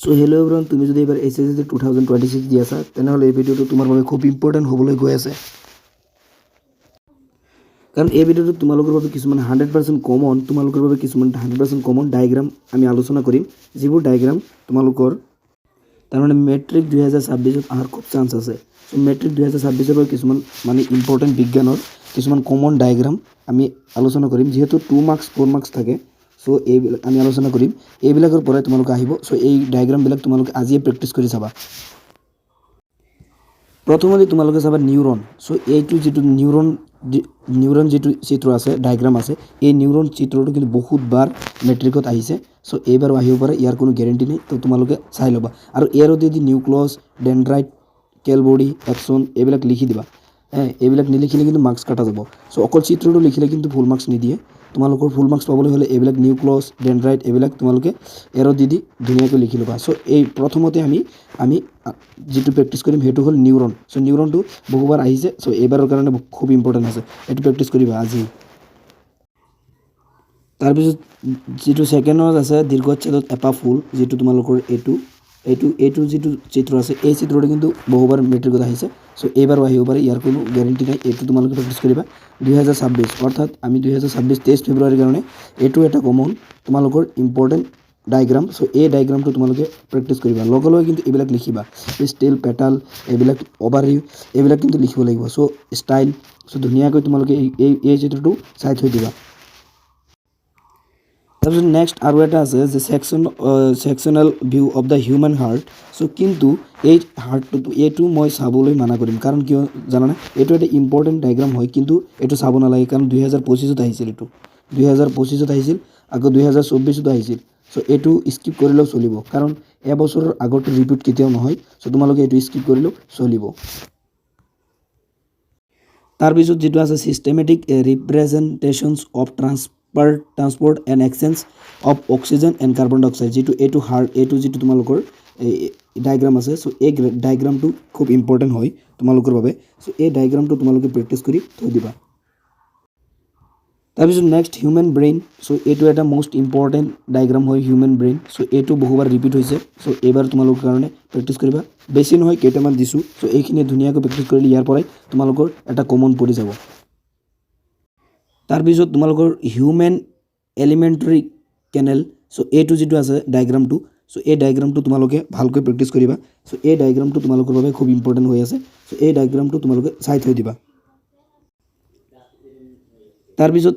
চ' হেল্ল' এভ্ৰন তুমি যদি এইবাৰ H S two thousand twenty six দি আছা তেনেহ'লে এই ভিডিঅ'টো তোমাৰ বাবে খুব ইম্পৰ্টেণ্ট হ'বলৈ গৈ আছে। কাৰণ এই ভিডিঅ'টোত তোমালোকৰ বাবে কিছুমান হাণ্ড্ৰেড পাৰ্চেণ্ট কমন তোমালোকৰ বাবে কিছুমান হাণ্ড্ৰেড পাৰ্চেণ্ট কমন ডায়েগ্ৰাম আমি আলোচনা কৰিম। যিবোৰ ডায়েগ্ৰাম তোমালোকৰ, তাৰমানে মেট্ৰিক দুহেজাৰ ছাব্বিছত অহাৰ খুব চান্স আছে। চ' মেট্ৰিক দুহেজাৰ ছাব্বিছৰ পৰা কিছুমান মানে ইম্পৰ্টেণ্ট বিজ্ঞানৰ কিছুমান কমন ডায়েগ্ৰাম আমি আলোচনা কৰিম। যিহেতু টু মাৰ্কছ ফ'ৰ মাৰ্কছ থাকে চ' এইবিলাক আমি আলোচনা কৰিম। এইবিলাকৰ পৰাই তোমালোকে আহিব। চ' এই ডায়েগ্ৰামবিলাক তোমালোকে আজিয়ে প্ৰেক্টিছ কৰি চাবা। প্ৰথমতে তোমালোকে চাবা নিউৰন চ' এইটো যিটো নিউৰন নিউৰন যিটো চিত্ৰ আছে ডায়েগ্ৰাম আছে, এই নিউৰন চিত্ৰটো কিন্তু বহুতবাৰ মেট্ৰিকত আহিছে। চ' এইবাৰো আহিব পাৰে, ইয়াৰ কোনো গেৰেণ্টি নাই। তো, তোমালোকে চাই ল'বা। আৰু ইয়াৰ যদি নিউক্লছ ডেনড্ৰাইট কেলবডি একচন এইবিলাক লিখি দিবা। হে, এইবিলাক নিলিখিলে কিন্তু মাৰ্কছ কটা যাব। চ' অকল চিত্ৰটো লিখিলে কিন্তু ফুল মাৰ্কছ নিদিয়ে। তোমালোকৰ ফুল মাৰ্কছ পাবলৈ হ'লে এইবিলাক নিউক্লছ ডেনড্ৰাইট এইবিলাক তোমালোকে এৰ দি দি ধুনীয়াকৈ লিখি ল'বা। চ' এই প্ৰথমতে আমি আমি যিটো প্ৰেক্টিছ কৰিম, সেইটো হ'ল নিউৰন চ' নিউৰনটো বহুবাৰ আহিছে চ' এইবাৰৰ কাৰণে খুব ইম্পৰ্টেণ্ট আছে। এইটো প্ৰেক্টিছ কৰিবা আজি। তাৰপিছত, যিটো ছেকেণ্ডত আছে, দীৰ্ঘচ্ছেদত এপাহ ফুল, যিটো তোমালোকৰ এইটো এইটো এইটো যিটো চিত্ৰ আছে এই চিত্ৰটো কিন্তু বহুবাৰ মেট্ৰিকত আহিছে। চ' এইবাৰো আহিব পাৰে ইয়াৰ কোনো গেৰেণ্টি নাই। এইটো তোমালোকে প্ৰেক্টিছ কৰিবা। দুহেজাৰ ছাব্বিছ অৰ্থাৎ আমি দুহেজাৰ ছাব্বিছ তেইছ ফেব্ৰুৱাৰীৰ কাৰণে এইটো এটা কমন তোমালোকৰ ইম্পৰ্টেণ্ট ডায়েগ্ৰাম চ' এই ডায়েগ্ৰামটো তোমালোকে প্ৰেক্টিছ কৰিবা। লগে লগে কিন্তু এইবিলাক লিখিবা। ষ্টিল পেটাল এইবিলাক অভাৰিউ এইবিলাক কিন্তু লিখিব লাগিব। চ' ষ্টাইল চ' ধুনীয়াকৈ তোমালোকে এই এই চিত্ৰটো চাই থৈ দিবা। তাৰপিছত নেক্সট আৰু এটা আছে যে section sectional view of the human heart so' কিন্তু এই হাৰ্টটো এইটো মই চাবলৈ মানা কৰিম। কাৰণ কিয় জানানে? এইটো এটা ইম্পৰ্টেণ্ট ডায়েগ্ৰাম হয়, কিন্তু এইটো চাব নালাগে, কাৰণ দুহেজাৰ পঁচিছত আহিছিল এইটো। দুহেজাৰ পঁচিছত আহিছিল, আকৌ দুহেজাৰ চৌব্বিছতো আহিছিল। চ' এইটো স্কিপ কৰিলেও চলিব। কাৰণ এবছৰৰ আগৰটো ৰিপিট কেতিয়াও নহয়। চ' তোমালোকে এইটো স্কিপ কৰিলেও চলিব। তাৰপিছত যিটো আছে systematic representations of transfer transport and exchange of oxygen and carbon die oxide যিটো এইটো হাৰ্ট এইটো যিটো তোমালোকৰ ডায়েগ্ৰাম আছে। চ' এই ডায়েগ্ৰামটো খুব ইম্পৰ্টেণ্ট হয় তোমালোকৰ বাবে। চ' এই ডায়েগ্ৰামটো তোমালোকে প্ৰেক্টিছ কৰি থৈ দিবা। তাৰপিছত নেক্সট হিউমেন ব্ৰেইন চ' এইটো এটা মষ্ট ইম্পৰ্টেণ্ট ডায়েগ্ৰাম হয় হিউমেন ব্ৰেইন চ' এইটো বহুবাৰ ৰিপিট হৈছে। চ' এইবাৰ তোমালোকৰ কাৰণে প্ৰেক্টিছ কৰিবা। বেছি নহয়, কেইটামান দিছোঁ। চ' এইখিনি ধুনীয়াকৈ প্ৰেক্টিছ কৰিলে ইয়াৰ পৰাই তোমালোকৰ এটা কমন পৰি যাব। তাৰপিছত তোমালোকৰ হিউমেন এলিমেণ্টাৰী কেনেল চ' এইটো যিটো আছে ডায়েগ্ৰামটো চ' এই ডায়েগ্ৰামটো তোমালোকে ভালকৈ প্ৰেক্টিছ কৰিবা চ' এই ডায়েগ্ৰামটো তোমালোকৰ বাবে খুব ইম্পৰ্টেণ্ট হৈ আছে চ' এই ডায়েগ্ৰামটো তোমালোকে চাই থৈ দিবা। তাৰপিছত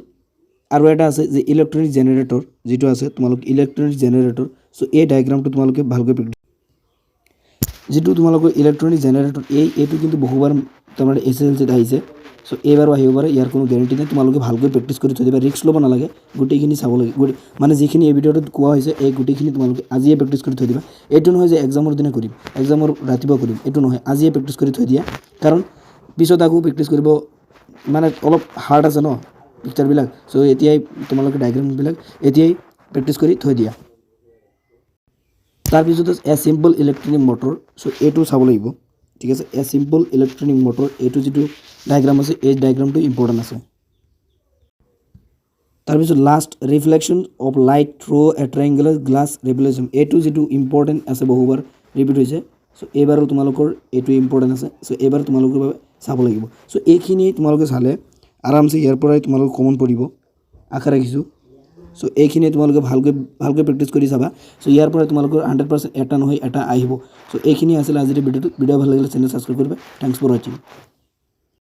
আৰু এটা আছে যে ইলেক্ট্ৰনিক জেনেৰেটৰ যিটো আছে তোমালোক ইলেক্ট্ৰনিক জেনেৰেটৰ চ' এই ডায়েগ্ৰামটো তোমালোকে ভালকৈ প্ৰেক্টিছ যিটো তোমালোকৰ ইলেক্ট্ৰনিক জেনেৰেটৰ এই এইটো কিন্তু বহুবাৰ তাৰমানে এছ এছ এল চিত আহিছে। চ' এইবাৰো আহিব পাৰে ইয়াৰ কোনো গেৰেণ্টি নাই। তোমালোকে ভালকৈ প্ৰেক্টিছ কৰি থৈ দিবা। ৰিস্ক ল'ব নালাগে। গোটেইখিনি চাব লাগে। গোটেই মানে যিখিনি এই ভিডিঅ'টোত কোৱা হৈছে, এই গোটেইখিনি তোমালোকে আজিয়ে প্ৰেক্টিছ কৰি থৈ দিবা। এইটো নহয় যে এক্সামৰ দিনা কৰিম এক্সামৰ ৰাতিপুৱা কৰিম। এইটো নহয়। আজিয়ে প্ৰেক্টিছ কৰি থৈ দিয়া। কাৰণ, পিছত আকৌ প্ৰেক্টিছ কৰিব মানে অলপ হাৰ্ড আছে ন পিকচাৰবিলাক চ' এতিয়াই তোমালোকে ডায়েগ্ৰামবিলাক এতিয়াই প্ৰেক্টিছ কৰি থৈ দিয়া। তাৰপিছত এ চিম্পল ইলেক্ট্ৰনিক মটৰ চ' এইটো চাব লাগিব। ঠিক আছে? এ চিম্পল ইলেক্ট্ৰনিক মটৰ এইটো যিটো ডায়েগ্ৰাম আছে এই ডায়েগ্ৰামটো ইম্পৰ্টেণ্ট আছে। তাৰপিছত last reflection of light through a triangular glass reflection এইটো যিটো ইম্পৰ্টেণ্ট আছে বহুবাৰ ৰিপিট হৈছে চ' এইবাৰো তোমালোকৰ এইটো ইম্পৰ্টেণ্ট আছে। চ' এইবাৰ তোমালোকৰ বাবে চাব লাগিব। চ' এইখিনি তোমালোকে চালে আৰামছে ইয়াৰ পৰাই তোমালোকৰ কমন পৰিব আশা ৰাখিছোঁ। চ' এইখিনি তোমালোকে ভালকৈ ভালকৈ প্ৰেক্টিছ কৰি চাবা। চ' ইয়াৰ পৰা তোমালোকৰ হাণ্ড্ৰেড পাৰ্চেণ্ট এটা নহয় এটা আহিব। চ' এইখিনি আছিলে আজিৰ ভিডিঅ'টো ভিডিঅ' ভালো লাগিলে চেনেল ছাবস্ক্ৰাইব কৰিবা। Thanks for ৱাচিং